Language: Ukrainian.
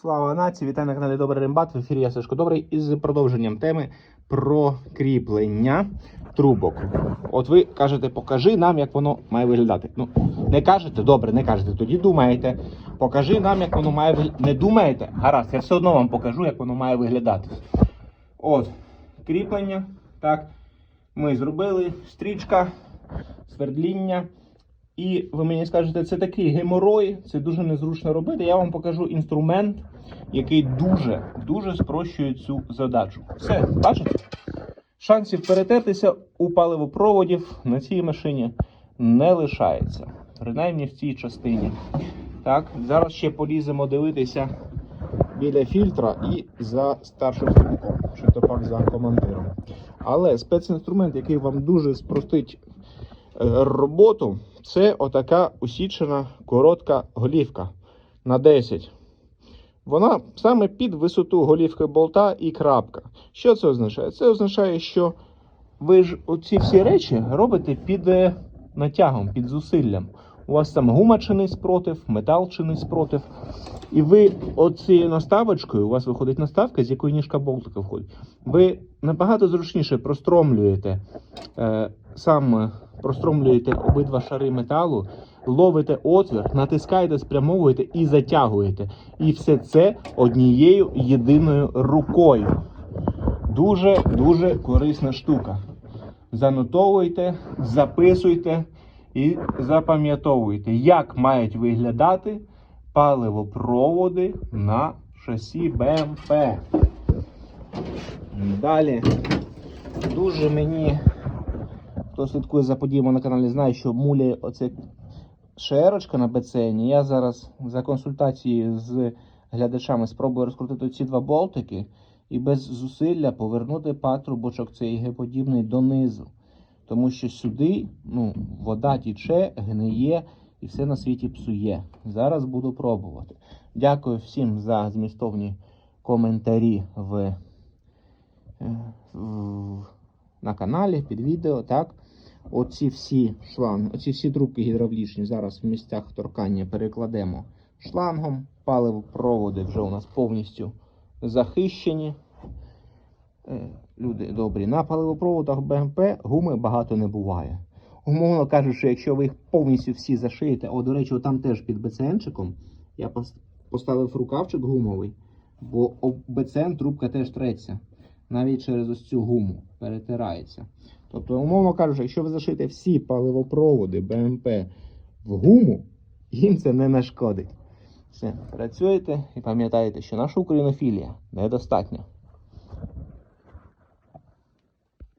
Слава нації! Вітаю на каналі Добрий Рембат. В ефірі я Сашко Добрий із продовженням теми про кріплення трубок. От ви кажете, покажи нам, як воно має виглядати. Ну, не кажете, добре, не кажете. Тоді думаєте. Покажи нам, як воно має виглядати. Не думаєте? Гаразд, я все одно вам покажу, як воно має виглядати. От, кріплення. Так, ми зробили стрічка, свердління. І ви мені скажете, це такий геморой, це дуже незручно робити. Я вам покажу інструмент, який дуже дуже спрощує цю задачу. Все, бачите? Шансів перетертися у паливопроводів на цій машині не лишається. Принаймні в цій частині. Так, зараз ще поліземо дивитися біля фільтра і за старшим стрілком, чи то пак за командиром. Але спецінструмент, який вам дуже спростить роботу, це отака усічена коротка голівка на 10. Вона саме під висоту голівки болта і крапка. Що це означає? Це означає, що ви ж оці всі речі робите під е, натягом, під зусиллям. У вас там гума чинить спротив, метал чинить спротив. І ви оцією наставочкою, у вас виходить наставка, з якої ніжка болтика входить. Ви набагато зручніше простромлюєте е, сам е, простромлюєте обидва шари металу, ловите отвір, натискаєте, спрямовуєте і затягуєте. І все це однією єдиною рукою. Дуже дуже корисна штука. Занотовуйте, записуйте і запам'ятовуйте, як мають виглядати паливопроводи на шасі БМП. Далі дуже мені, хто слідкує за подіями на каналі, знає, що муляє оце шерочка на БЦН. Я зараз за консультацією з глядачами спробую розкрутити ці два болтики і без зусилля повернути патрубочок цей Г-подібний донизу. Тому що сюди ну, вода тіче, гниє і все на світі псує. Зараз буду пробувати. Дякую всім за змістовні коментарі в, е, в, на каналі під відео. Так? Оці всі шланги, оці всі трубки гідравлічні зараз в місцях торкання перекладемо шлангом. Паливопроводи вже у нас повністю захищені. Е, Люди добрі, на паливопроводах БМП гуми багато не буває. Умовно кажучи, якщо ви їх повністю всі зашиєте, о, до речі, там теж під БЦНчиком я поставив рукавчик гумовий, бо об БЦН трубка теж треться. Навіть через ось цю гуму перетирається. Тобто, умовно кажучи, якщо ви зашите всі паливопроводи БМП в гуму, їм це не нашкодить. Все, працюєте і пам'ятаєте, що наша українофілія недостатня.